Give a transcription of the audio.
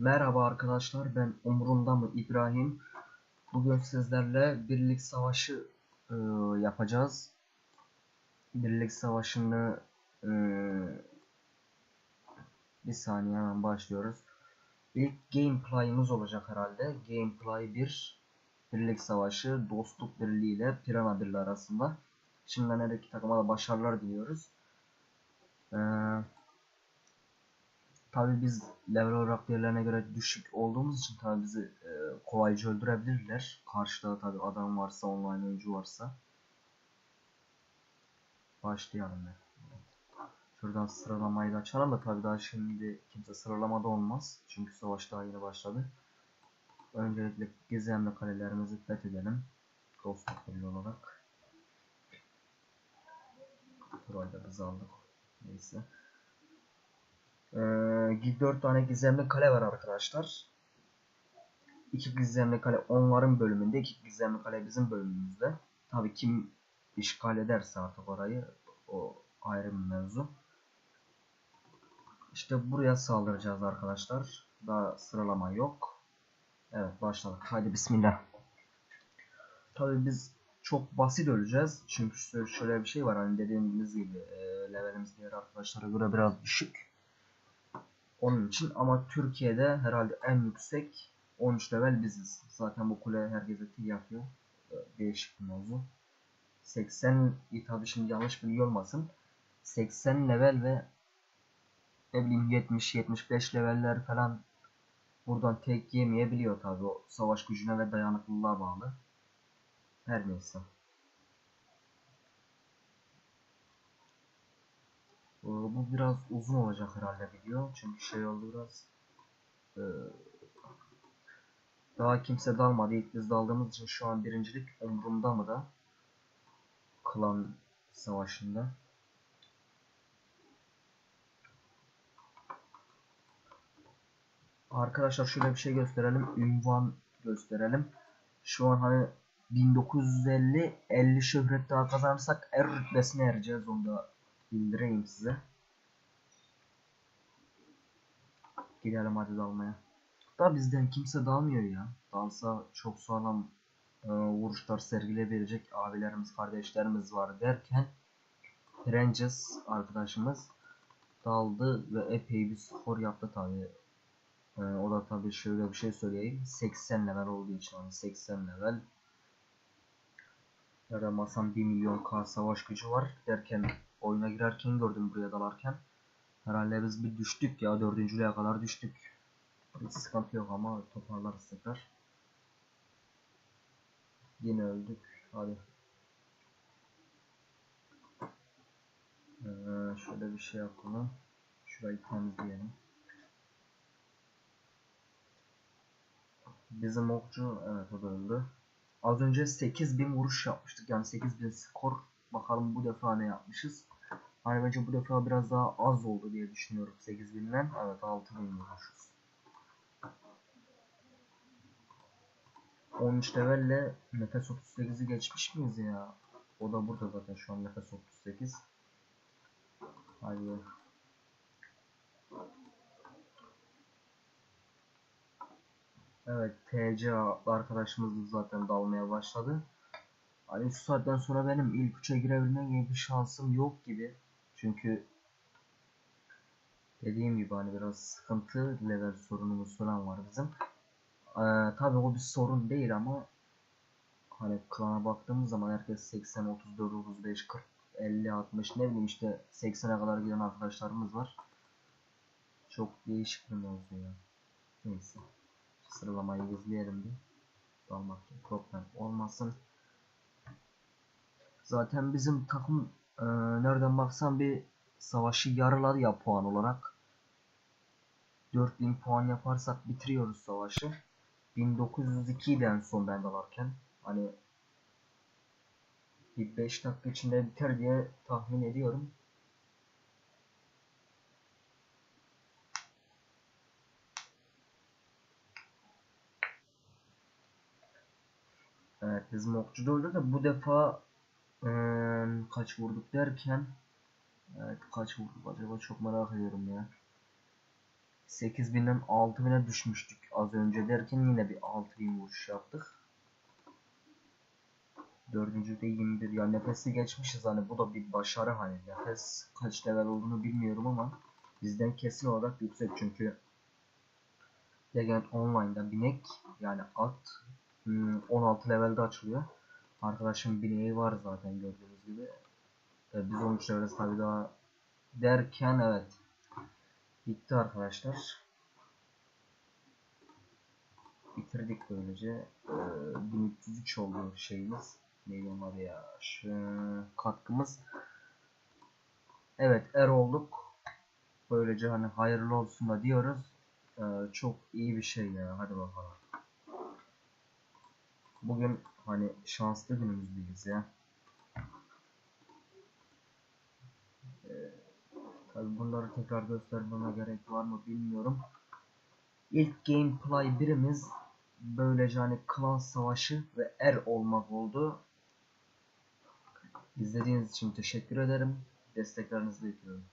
Merhaba arkadaşlar ben umurumda mı İbrahim? Bugün sizlerle birlik savaşı e, yapacağız. Birlik savaşını e, Bir saniye hemen başlıyoruz. İlk gameplay'ımız olacak herhalde. Gameplay 1 Birlik savaşı dostluk birliği ile Pirana birliği arasında. Şimdiden her iki takıma da başarılar diliyoruz. Eee Tabi biz level olarak diğerlerine göre düşük olduğumuz için tabi bizi e, kolayca öldürebilirler. Karşıda tabi adam varsa, online oyuncu varsa. Başlayalım ben. Şuradan sıralamayı da açalım da tabi daha şimdi kimse sıralamada olmaz. Çünkü savaş daha yeni başladı. Öncelikle gizemli kalelerimizi fethedelim. Ghost olarak. Burayı da biz aldık. Neyse. Ee, 4 tane gizemli kale var arkadaşlar. 2 gizemli kale onların bölümünde, 2 gizemli kale bizim bölümümüzde. Tabii kim işgal ederse artık orayı o ayrı bir mevzu. İşte buraya saldıracağız arkadaşlar. Daha sıralama yok. Evet başladık. Hadi bismillah. Tabii biz çok basit öleceğiz. Çünkü şöyle bir şey var hani dediğimiz gibi e, levelimiz diğer arkadaşlara göre biraz düşük. Onun için ama Türkiye'de herhalde en yüksek 13 level biziz. Zaten bu kule herkese til yapıyor. Ee, değişik bir mevzu. 80 tabi şimdi yanlış bilgi olmasın. 80 level ve ne bileyim 70-75 leveller falan buradan tek yemeyebiliyor tabi o savaş gücüne ve dayanıklılığa bağlı. Her neyse. Bu biraz uzun olacak herhalde video. Çünkü şey oldu biraz. Ee, daha kimse dalmadı. İlk biz daldığımız için şu an birincilik umurumda mı da? Klan savaşında. Arkadaşlar şöyle bir şey gösterelim. Ünvan gösterelim. Şu an hani 1950 50 şöhret daha kazanırsak er rütbesine ereceğiz onu da bildireyim size. Gidelim hadi dalmaya. Da bizden kimse dalmıyor ya. Dalsa çok sağlam e, vuruşlar sergileyebilecek abilerimiz, kardeşlerimiz var derken Ranges arkadaşımız daldı ve epey bir skor yaptı tabi. E, o da tabi şöyle bir şey söyleyeyim. 80 level olduğu için hani 80 level. Masam 1 milyon K savaş gücü var derken oyuna girerken gördüm buraya dalarken. Herhalde biz bir düştük ya dördüncülüğe kadar düştük. Hiç sıkıntı yok ama toparlarız tekrar. Yine öldük. Hadi. Ee, şöyle bir şey yapalım. Şurayı temizleyelim. Bizim okçu evet o da öldü. Az önce 8000 vuruş yapmıştık. Yani 8000 skor. Bakalım bu defa ne yapmışız. Hani bence bu defa biraz daha az oldu diye düşünüyorum 8000'den. Evet 6000 vurmuşuz. 13 levelle nefes 38'i geçmiş miyiz ya? O da burada zaten şu an nefes 38. Haydi. Evet TC arkadaşımız da zaten dalmaya başladı. Hani şu saatten sonra benim ilk üçe girebilme gibi bir şansım yok gibi. Çünkü dediğim gibi hani biraz sıkıntı level sorunumuz falan var bizim. Ee, tabii o bir sorun değil ama hani klana baktığımız zaman herkes 80, 34, 35, 40, 50, 60 ne bileyim işte 80'e kadar giden arkadaşlarımız var. Çok değişik bir mevzu ya. Neyse. Sıralamayı izleyelim bir. Dalmak problem olmasın. Zaten bizim takım e, nereden baksan bir savaşı yarıladı ya puan olarak. 4000 puan yaparsak bitiriyoruz savaşı. 1902'de en son ben dalarken. Hani bir 5 dakika içinde biter diye tahmin ediyorum. Evet bizim okçu da öldü de bu defa kaç vurduk derken Evet kaç vurduk acaba? Çok merak ediyorum ya. 8000'den 6000'e düşmüştük az önce derken yine bir 6000 vuruş yaptık. Dördüncüde 21 ya nefesi geçmişiz hani bu da bir başarı hani. Nefes kaç level olduğunu bilmiyorum ama bizden kesin olarak yüksek. Çünkü Legend Online'da binek yani at hmm, 16 levelde açılıyor. Arkadaşım bineği var zaten gördüğünüz gibi. E, biz 13 leveliz tabi daha derken evet bitti arkadaşlar. Bitirdik böylece. E, 1303 oldu şeyimiz. Neydi onlar ya? Şu katkımız. Evet er olduk. Böylece hani hayırlı olsun da diyoruz. Ee, çok iyi bir şey ya. Hadi bakalım. Bugün hani şanslı günümüzdeyiz ya. Ee, tabii bunları tekrar göstermeme gerek var mı bilmiyorum. İlk gameplay birimiz böylece hani klan savaşı ve er olmak oldu. İzlediğiniz için teşekkür ederim. Desteklerinizi bekliyorum.